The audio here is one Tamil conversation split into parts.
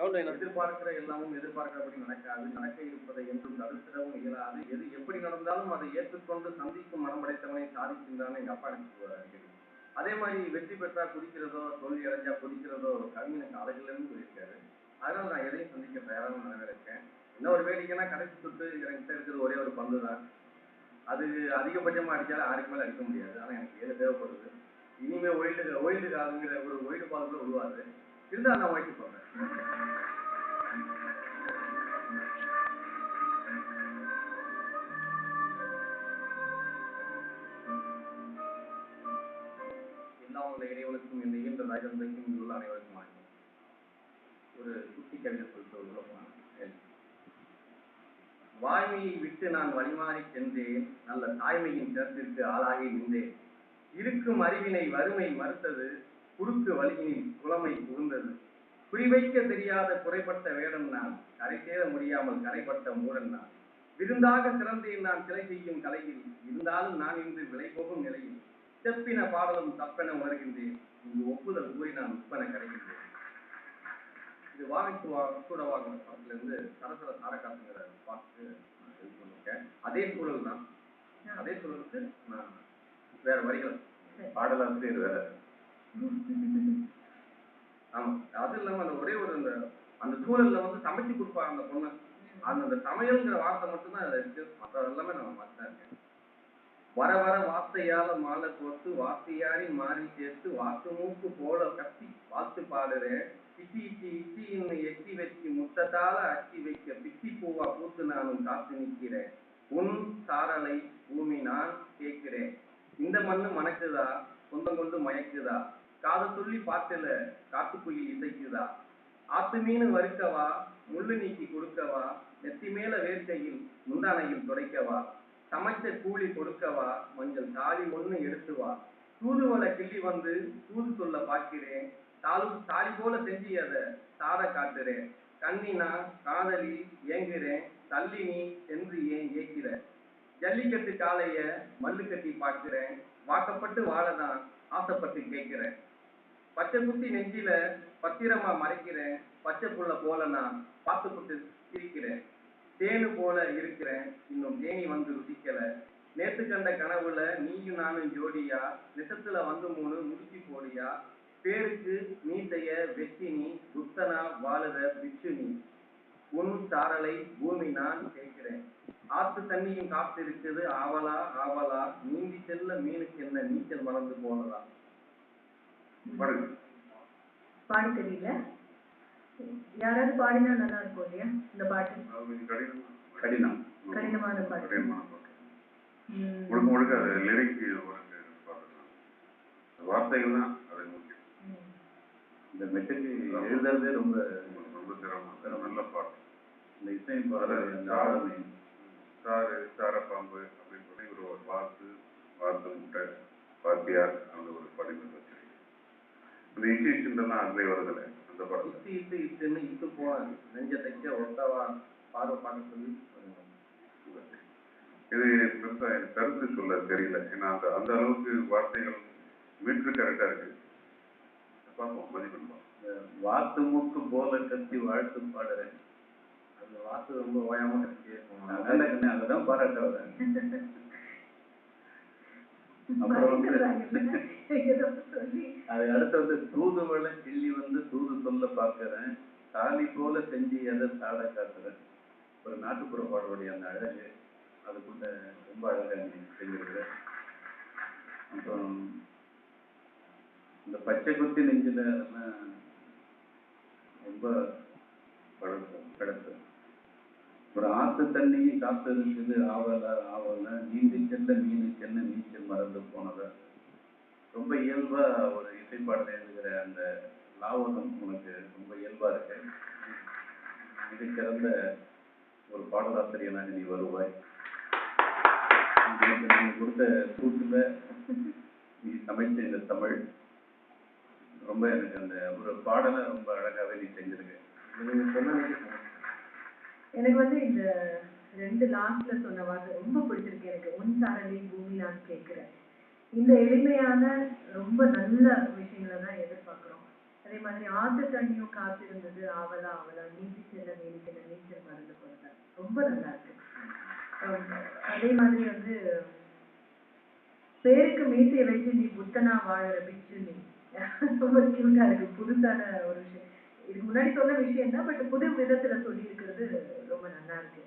சவுண்ட் என்ன எதிர்பார்க்கிற எல்லாமும் எதிர்பார்க்கிறபடி நடக்காது. நடக்க இருப்பதை என்றும் தவிர்த்திடவும் இயலாது. எது எப்படி நடந்தாலும் அதை ஏற்றுக்கொண்டு சந்திக்கும் மனம் படைத்தவனை சாதிக்கின்றான்னு எங்க அப்பா எனக்கு அதே மாதிரி வெற்றி பெற்றா குதிக்கிறதோ தோல்வி அடைஞ்சா குதிக்கிறதோ கவிஞனுக்கு எனக்கு இருந்து சொல்லியிருக்காரு அதனால நான் எதையும் சந்திக்க தயாராக நிலைமையில இருக்கேன். என்ன ஒரு வேடிக்கைன்னா கடைசி சுட்டு என்கிட்ட இருக்கிற ஒரே ஒரு பந்து தான் அது அதிகபட்சமா அடிச்சாலும் ஆறுக்கு மேலே அடிக்க முடியாது. ஆனா எனக்கு ஏழு தேவைப்படுது? இனிமே ஒயில்டு ஒயில்டு காலங்கிற ஒரு ஒயில்டு பால் கூட இருந்தா நான் வாங்கி போடுறேன் எல்லாம் உள்ள இறைவனுக்கும் இந்த இயன்ற ராஜந்தைக்கும் உள்ள அனைவருக்கும் வணக்கம். ஒரு குட்டி கவிதை சொல்லிட்டு உள்ள வாய்மையை விட்டு நான் வழிமாறி சென்றேன். நல்ல தாய்மையின் திறத்திற்கு ஆளாகி நின்றேன். இருக்கும் அறிவினை வறுமை மறுத்தது. குறுக்கு வழியினில் புலமை புகுந்தது. குறிவைக்க தெரியாத குறைபட்ட வேடம் நான் கரை சேர முடியாமல் கரைப்பட்ட மூடன் நான். விருந்தாக சிறந்தேன் நான் சிலை செய்யும் கலையில் இருந்தாலும் நான் இன்று விலை போகும் நிலையில். செப்பின பாடலும் தப்பென உணர்கின்றேன். இங்கு ஒப்புதல் கூறி நான் உப்பென கரைகின்றேன் இது வாகைக்கு வா சூடவாக படத்துல இருந்து சரசர தாரகாசுங்கிற பாட்டு நான் எழுதி கொண்டிருக்கேன் அதே சூழல் தான். அதே சூழலுக்கு நான் வேற வரிகள் பாடலாசிரியர் வேற. ஆமா. அது இல்லாம அந்த ஒரே ஒரு அந்த அந்த சூழல்ல வந்து சமைச்சு கொடுப்பாங்க அந்த பொண்ணு. அந்த அந்த சமையல்ங்கிற வார்த்தை மட்டும்தான் அதுல இருக்கு. மற்ற எல்லாமே நம்ம மாத்தான் வர வர வார்த்தையால மாலை கோர்த்து வார்த்தையாரி மாறி சேர்த்து வாக்கு மூக்கு போல கத்தி வாத்து பாடுறேன். இட்டி இட்டி இட்டி இன்னும் எட்டி வச்சு முத்தத்தால அச்சி வைக்க பிச்சி பூவா பூத்து நானும் காத்து நிற்கிறேன். உன் சாரலை பூமி நான் கேட்கிறேன். இந்த மண்ணு மணக்குதா? சொந்தம் கொண்டு மயக்குதா? காதை சொல்லி பாட்டுல காட்டுக்குயில் இசைக்குதா? ஆத்து மீன் வறுக்கவா? முள்ளு நீக்கி கொடுக்கவா? நெத்தி மேல வேர்க்கையில் முந்தானையில் துடைக்கவா? சமைச்ச கூலி கொடுக்கவா? மஞ்சள் தாலி ஒண்ணு எடுத்து வா தூதுவளை கிள்ளி வந்து தூது சொல்ல பார்க்கிறேன். தாலு தாலி போல செஞ்சு அதை சாத காட்டுறேன். கண்ணினா காதலி ஏங்குறேன். தள்ளி நீ சென்று ஏன் ஏக்கிற? ஜல்லிக்கட்டு காலைய மல்லு கட்டி பார்க்கிறேன். வாக்கப்பட்டு வாழதான் ஆசைப்பட்டு கேட்கிறேன். பச்சை குட்டி நெஞ்சில பத்திரமா மறைக்கிறேன். பச்சை புள்ள போல நான் பார்த்துப்பட்டு சிரிக்கிறேன். தேனு போல இருக்கிறேன். இன்னும் தேனி வந்து ருசிக்கல. நேத்து கண்ட கனவுல நீயும் நானும் ஜோடியா? நிசத்துல வந்து மூணு முடிச்சு போடியா பேருக்கு மீசைய வெட்டினி நீ துத்தனா வாழுற பிச்சு உன் சாரலை பூமி நான் கேட்கிறேன் ஆத்து தண்ணியும் காத்து இருக்குது ஆவலா ஆவலா நீந்தி செல்ல மீனுக்கு என்ன நீச்சல் மறந்து போனதா? பாருங்க பாட தெரியல யாராவது பாடினா நல்லா இருக்கும் இல்லையா? இந்த பாட்டு. கடினம் கடினமான பாட்டு. கடினமான பாட்டு. முழுக்க முழுக்க அது லிரிக் ஒழுங்கு பாட்டு வார்த்தைகள் தான் அது முக்கியம். இந்த மெட்டுக்கு எழுதுறதே ரொம்ப ரொம்ப சிரமம். நல்ல பாட்டு. இந்த இந்த ஆளுமை சாரு சாரப்பாம்பு அப்படின்னு சொல்லி ஒரு வாத்து வாத்து முட்டை வாத்தியார் அந்த ஒரு படிப்பு இந்த இச்சி இச்சுன்றலாம் அதுலேயே வருதுல்ல அந்த படத்துல இத்து இத்து இத்துன்னு இத்து போன நெஞ்ச தைக்க ஒத்தவா பார்வை பார்க்க சொல்லி இது பெருசா எனக்கு கருத்து சொல்ல தெரியல ஏன்னா அந்த அந்த அளவுக்கு வார்த்தைகள் மீட்ரு கரெக்டா இருக்கு பார்ப்போம் வாத்து மூக்கு போல கத்தி வாழ்த்து பாடுறேன் அந்த வாத்து ரொம்ப ஓயாம கத்தி அதான் அதான் பாராட்ட வரேன் அப்புறம் வந்து பயங்கரமா ஏதோ சொல்லி அது அடுத்து வந்து தூதுவளை கிள்ளி வந்து தூது சொல்ல பார்க்கிறேன். தாலி போல செஞ்சு எதை சாட காட்டுறேன். ஒரு நாட்டுப்புற பாடலுடைய அந்த அழகு அதுக்குள்ள ரொம்ப அழகா நீ செஞ்சிருக்கிற. அப்புறம் இந்த பச்சை குத்தி நெஞ்சில ரொம்ப பழப்பு கிடக்கு ஒரு ஆத்து தண்ணியை காத்து இருக்குது ஆவல ஆவல நீந்தி செல்ல மீனுக்கு என்ன நீச்சல் மறந்து போனத. ரொம்ப இயல்பா ஒரு இசைப்பாடல் எழுதுகிற அந்த லாவகம் உனக்கு ரொம்ப இயல்பா இருக்கு. மிகச்சிறந்த ஒரு பாடலாசிரியனாக நீ வருவாய். நீங்க கொடுத்த சூட்டுல நீ சமைச்ச இந்த தமிழ் ரொம்ப எனக்கு அந்த ஒரு பாடலை ரொம்ப அழகாவே நீ செஞ்சிருக்க. நீங்க சொன்னது எனக்கு வந்து இந்த ரெண்டு லாஸ்ட்ல சொன்ன வார்த்தை ரொம்ப பிடிச்சிருக்கு. எனக்கு உன் சாரலி பூமி நான் கேட்கிறேன். இந்த எளிமையான ரொம்ப நல்ல விஷயங்களை தான் எதிர்பார்க்கிறோம். அதே மாதிரி ஆத்து தண்ணியும் காத்து இருந்தது ஆவலா ஆவலா. நீந்தி செல்ல நீதிக்கிற நீச்சல் மருந்து போல ரொம்ப நல்லா இருக்கு. அதே மாதிரி வந்து பேருக்கு மீசையை வச்சு நீ புத்தனா வாழற பிச்சு நீ. ரொம்ப கியூட்டா இருக்கு. புதுசான ஒரு விஷயம். இதுக்கு முன்னாடி சொன்ன விஷயம் தான் பட் புது விதத்துல சொல்லி இருக்கிறது ரொம்ப நல்லா இருக்கு.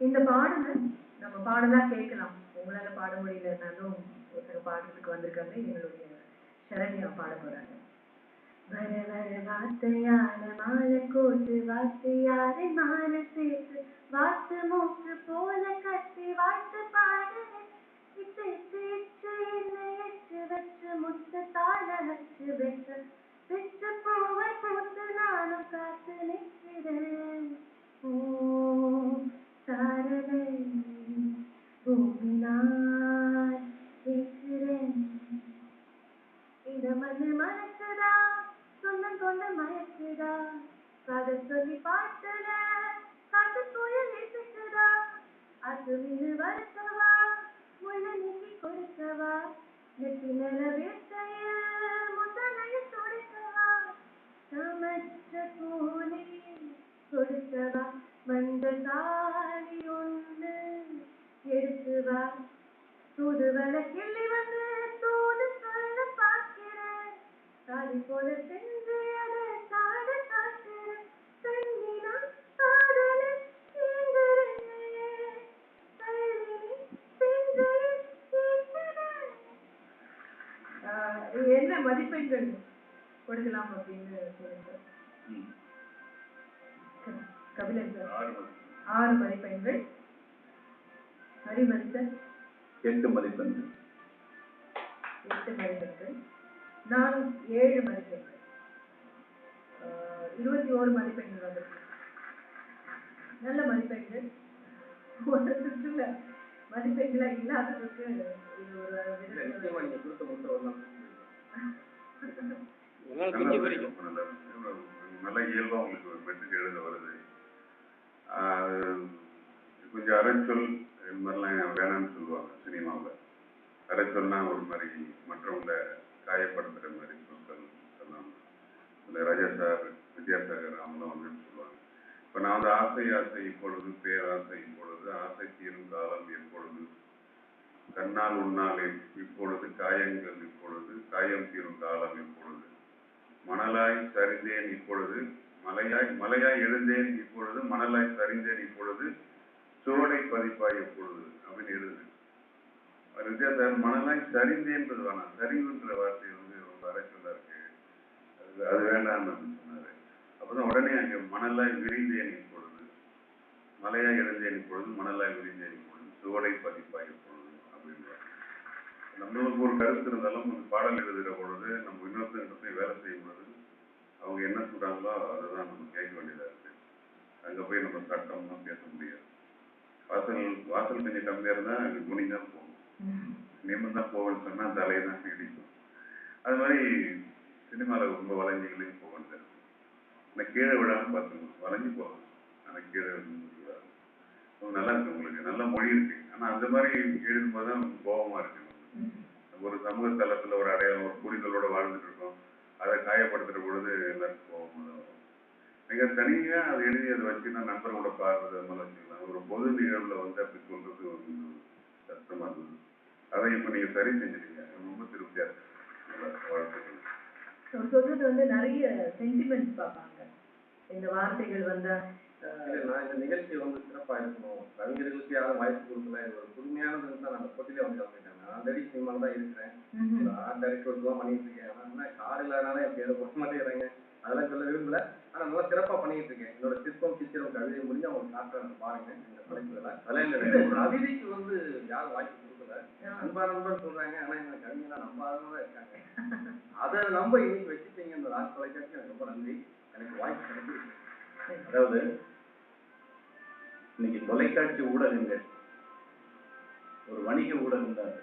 இந்த பாடலை நம்ம பாடலா கேட்கலாம். உங்களால பாட முடியலன்னாலும் ஒருத்தங்க பாடுறதுக்கு வந்திருக்காங்க. எங்களுடைய சரண்யா பாட போறாங்க. வர வர வார்த்தையால மாலை கோத்து வார்த்தையாரை மான சேர்த்து வாத்து மூக்கு போல கட்டி வாழ்த்து பாடுறேன் நெத்தி நில வேட்டையில் முதலையில் துடைக்கவா சமற்ற கூலி கொடுக்கவா வந்த தாலி ஒன்று எடுத்து வா தூதுவள கிள்ளி வந்து தூது சொல்ல பார்க்கிறேன் தாடி போல சென்று மதிப்பெண்கள் கொடுக்கலாம் அப்படின்னு சொல்லுங்க ம். கபிலன் சார். ஆறு மதிப்பெண்கள். ஹரிவன் சார் எட்டு மதிப்பெண்கள். எட்டு மதிப்பெண்கள். நான் ஏழு மதிப்பெண்கள். இருபத்தி ஓரு மதிப்பெண்கள் வந்திருக்கு. நல்ல மதிப்பெண்கள். ஒரு சுற்றுல மதிப்பெண்களா இல்லாததுக்கு இது ஒரு கொடுத்த நல்லா இயல்பா உங்களுக்கு ஒரு மெட்டுக்கு எழுத வருது. கொஞ்சம் அரைச்சொல் இது மாதிரிலாம் வேணாம்னு சொல்லுவாங்க சினிமாவில். அரைச்சொல்னா ஒரு மாதிரி மற்றவங்களை காயப்படுத்துற மாதிரி சொற்கள் எல்லாம் இந்த ராஜா சார் வித்யாசாகர் அவங்களாம் வந்து சொல்லுவாங்க. இப்போ நான் வந்து ஆசை ஆசை இப்பொழுது பேராசை இப்பொழுது ஆசை தீரும் காலம் எப்பொழுது? கண்ணால் உன்னால் இப்- இப்பொழுது காயங்கள் இப்பொழுது காயம் தீரும் காலம் இப்பொழுது மணலாய் சரிந்தேன் இப்பொழுது மலையாய் மலையாய் எழுந்தேன் இப்பொழுது மணலாய் சரிந்தேன் இப்பொழுது சுவடை பதிப்பாய் இப்பொழுது அப்படின்னு எழுது. வித்யாசார் மணலாய் சரிந்தேன்றது வேணாம் சரிவுன்ற வார்த்தை வந்து ரொம்ப அரைச்சலா இருக்கு அது அது வேண்டாம்னு அப்படின்னு சொன்னாரு. அப்பதான் உடனே அங்கே மணலாய் விரிந்தேன் இப்பொழுது மலையாய் எழுந்தேன் இப்பொழுது மணலாய் விரிந்தேன் இப்பொழுது சுவடை பதிப்பாய் இப்பொழுது அப்படின்னு நம்மளுக்கு ஒரு கருத்து இருந்தாலும் ஒரு பாடல் எழுதுகிற பொழுது நம்ம இன்னொருத்தர்கிட்ட போய் வேலை செய்யும் பொழுது அவங்க என்ன சொல்றாங்களோ அதை தான் நம்ம கேட்க வேண்டியதா இருக்கு. அங்க போய் நம்ம சட்டம்லாம் பேச முடியாது. வாசல் வாசல் கொஞ்சம் கம்மியா இருந்தா அங்க குனி தான் போகும். நிமிர்ந்து தான் போவேன்னு சொன்னா தலையை தான் இடிக்கும் அது மாதிரி சினிமால ரொம்ப வளைஞ்சிகளையும் போக வேண்டியது ஆனால் கீழே விடாம பார்த்துக்கணும். வளைஞ்சு போகும் ஆனா கீழே. ரொம்ப நல்லா இருக்கு உங்களுக்கு. நல்ல மொழி இருக்கு. ஆனா அந்த மாதிரி எழுதும்போது தான் கோபமா இருக்கு. ஒரு சமூக தளத்துல ஒரு அடையாளம் ஒரு புரிதலோட வாழ்ந்துட்டு இருக்கோம். அதை காயப்படுத்துற பொழுது எல்லாருக்கும் கோபம் தான் தனியா அதை எழுதி அதை வச்சு நான் நண்பரோட பாடுறது அது மாதிரி வச்சுக்கலாம். ஒரு பொது நிகழ்வுல வந்து அப்படி சொல்றது ஒரு கஷ்டமா இருந்தது. அதை இப்ப நீங்க சரி செஞ்சிருக்கீங்க ரொம்ப திருப்தியா இருக்கு. வாழ்த்துக்கள். சொல்றது வந்து நிறைய சென்டிமெண்ட்ஸ் பார்ப்பாங்க. இந்த வார்த்தைகள் வந்தா ஆஹ், இல்ல, நான் இந்த நிகழ்ச்சி வந்து சிறப்பா இருக்கணும் கவிஞர்களுக்கு யாரும் வாய்ப்பு கொடுக்கல. இது ஒரு புதுமையானதுன்னு தான் நான் அந்த போட்டியிலே வந்து கலந்துட்டேன் நான் ஆல்ரெடி சினிமாவில் தான் இருக்கிறேன். ஆர்ட் டைரக்டர் தான் பண்ணிட்டு இருக்கேன். ஆனா என்ன கார் இல்லாதனால என் பேரை போட மாட்டேங்கிறாங்க. அதெல்லாம் சொல்ல விரும்பல. ஆனா நல்லா சிறப்பா பண்ணிட்டு இருக்கேன். என்னோட சிற்பம் சித்திரம் கவிதை முடிஞ்சு அவங்க காட்டுறாங்க பாருங்க. இந்த படைப்புல அதெல்லாம் ஒரு கவிதைக்கு வந்து யாரும் வாய்ப்பு கொடுக்கல. அன்பா நண்பர் சொல்றாங்க. ஆனா இந்த கவிஞெல்லாம் நம்பாதவங்க தான் இருக்காங்க. அதை நம்ப இன்னைக்கு வச்சுட்டீங்க இந்த ராஜ் தொலைக்காட்சி எனக்கு ரொம்ப நன்றி. எனக்கு வாய்ப்பு கிடைச்சிருக்கு. அதாவது இன்னைக்கு தொலைக்காட்சி ஊடகங்கள் ஒரு வணிக ஊடகம் தான்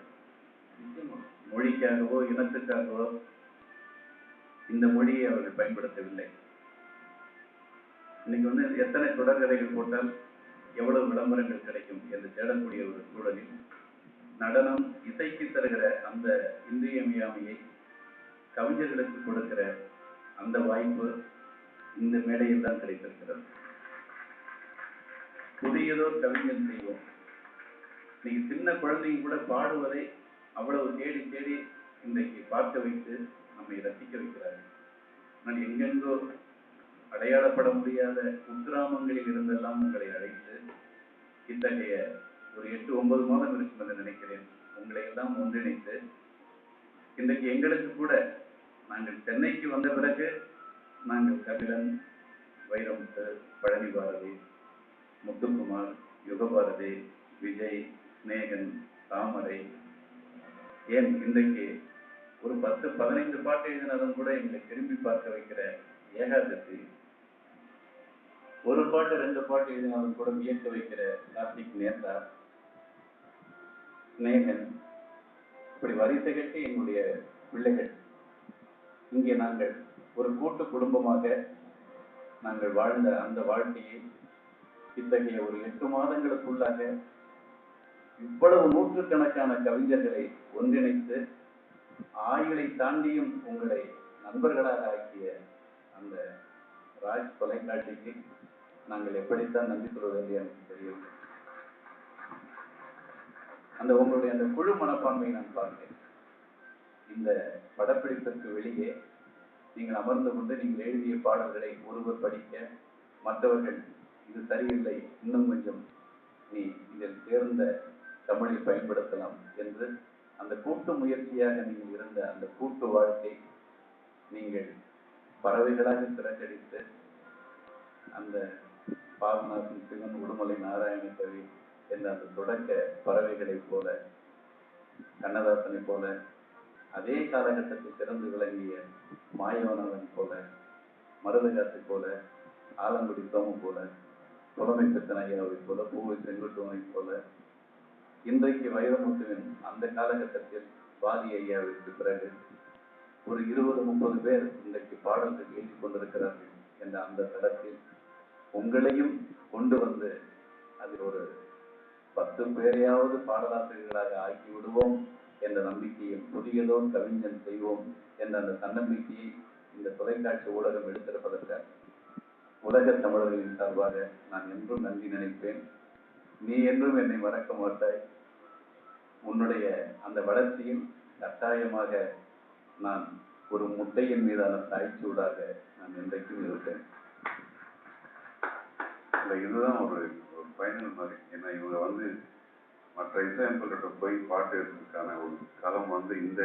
மொழிக்காகவோ இனத்துக்காகவோ இந்த மொழியை அவர்கள் பயன்படுத்தவில்லை. இன்னைக்கு வந்து எத்தனை தொடர்கதைகள் போட்டால் எவ்வளவு விளம்பரங்கள் கிடைக்கும் என்று தேடக்கூடிய ஒரு சூழலில் நடனம் இசைக்கு தருகிற அந்த இன்றியமையாமையை கவிஞர்களுக்கு கொடுக்கிற அந்த வாய்ப்பு இந்த மேடையில் தான் கிடைத்திருக்கிறது. புதியதோர் கவிஞர் செய்வோம். இன்னைக்கு சின்ன குழந்தைங்க கூட பாடுவதை அவ்வளவு தேடி தேடி இன்றைக்கு பார்க்க வைத்து நம்மை ரசிக்க வைக்கிறார்கள். நான் எங்கெங்கோ அடையாளப்பட முடியாத குக்கிராமங்களில் இருந்தெல்லாம் உங்களை அழைத்து இத்தகைய ஒரு எட்டு ஒன்பது மாதம் இருக்கும் என்று நினைக்கிறேன். உங்களை எல்லாம் ஒன்றிணைத்து இன்றைக்கு எங்களுக்கு கூட நாங்கள் சென்னைக்கு வந்த பிறகு நாங்கள் கபிலன் வைரமுத்து பழனி பாரதி முத்துக்குமார் யுகபாரதி விஜய் சிநேகன் தாமரை. ஏன் இன்றைக்கு ஒரு பத்து பதினைந்து பாட்டு எழுதினாலும் கூட எங்களை திரும்பி பார்க்க வைக்கிற ஏகாதசி? ஒரு பாட்டு ரெண்டு பாட்டு எழுதினாலும் கூட வியக்க வைக்கிற கார்த்திக் நேதா சிநேகன். இப்படி வரிசை கட்டி என்னுடைய பிள்ளைகள் இங்கே நாங்கள் ஒரு கூட்டு குடும்பமாக நாங்கள் வாழ்ந்த அந்த வாழ்க்கையை இத்தகைய ஒரு எட்டு மாதங்களுக்குள்ளாக இவ்வளவு நூற்றுக்கணக்கான கவிஞர்களை ஒன்றிணைத்து ஆயுளை தாண்டியும் உங்களை நண்பர்களாக ஆக்கிய அந்த ராஜ் தொலைக்காட்சிக்கு நாங்கள் எப்படித்தான் நன்றி சொல்வது என்று எனக்கு தெரியும். அந்த உங்களுடைய அந்த குழு மனப்பான்மையை நான் பார்த்தேன். இந்த படப்பிடிப்பிற்கு வெளியே நீங்கள் அமர்ந்து கொண்டு நீங்கள் எழுதிய பாடல்களை ஒருவர் படிக்க மற்றவர்கள் இது சரியில்லை. இன்னும் கொஞ்சம் நீ இதில் சேர்ந்த தமிழில் பயன்படுத்தலாம் என்று அந்த கூட்டு முயற்சியாக நீங்கள் இருந்த அந்த கூட்டு வாழ்க்கை நீங்கள் பறவைகளாக சிறகடித்து அந்த பாபநாசன் சிவன் உடுமலை நாராயண கவி என்ற அந்த தொடக்க பறவைகளைப் போல கண்ணதாசனை போல அதே காலகட்டத்தில் சிறந்து விளங்கிய மாயவனவன் போல மருதகாத்து போல ஆலங்குடி சோமு போல புலமை பெத்தனையாவை போல பூவை செங்குட்டுவனை போல இன்றைக்கு வைரமுத்துவின் அந்த காலகட்டத்தில் வாதி ஐயாவிற்கு பிறகு ஒரு இருபது முப்பது பேர் இன்றைக்கு பாடல்கள் எழுதி கொண்டிருக்கிறார்கள் என்ற அந்த தளத்தில் உங்களையும் கொண்டு வந்து அதில் ஒரு பத்து பேரையாவது பாடலாசிரியர்களாக ஆக்கி விடுவோம் என்ற நம்பிக்கையை புதியதோர் கவிஞன் செய்வோம் என்ற அந்த தன்னம்பிக்கையை இந்த தொலைக்காட்சி ஊடகம் எடுத்திருப்பதற்காக உலக தமிழர்களின் சார்பாக நான் என்றும் நன்றி நினைப்பேன். நீ என்றும் என்னை மறக்க மாட்டாய். உன்னுடைய அந்த வளர்ச்சியில் கட்டாயமாக நான் ஒரு முட்டையின் மீதான தாய்ச்சூடாக நான் என்றைக்கும் இருப்பேன். இல்ல இதுதான் ஒரு ஒரு பயணம் மாதிரி. ஏன்னா இவங்க வந்து மற்ற இசையமைப்பாளர்கிட்ட போய் பாட்டு எடுக்கிறதுக்கான ஒரு களம் வந்து இந்த